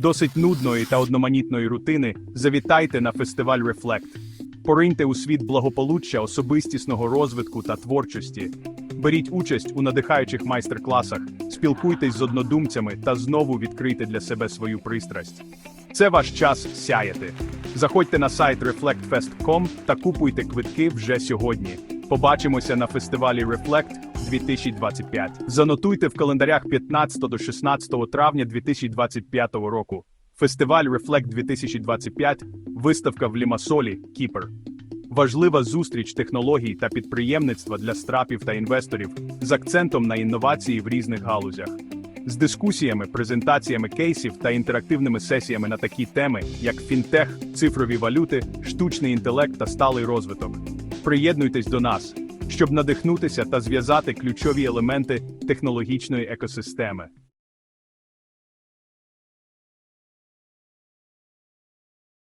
досить нудної та одноманітної рутини, завітайте на фестиваль Reflect. Пориньте у світ благополуччя, особистісного розвитку та творчості. Беріть участь у надихаючих майстер-класах, спілкуйтесь з однодумцями та знову відкрийте для себе свою пристрасть. Це ваш час сяяти. Заходьте на сайт reflectfest.com та купуйте квитки вже сьогодні. Побачимося на фестивалі Reflect 2025. Занотуйте в календарях 15 до 16 травня 2025 року. Фестиваль Reflect 2025, виставка в Лімасолі, Кіпр. Важлива зустріч технологій та підприємництва для страпів та інвесторів з акцентом на інновації в різних галузях. З дискусіями, презентаціями кейсів та інтерактивними сесіями на такі теми, як фінтех, цифрові валюти, штучний інтелект та сталий розвиток. Приєднуйтесь до нас, щоб надихнутися та зв'язати ключові елементи технологічної екосистеми.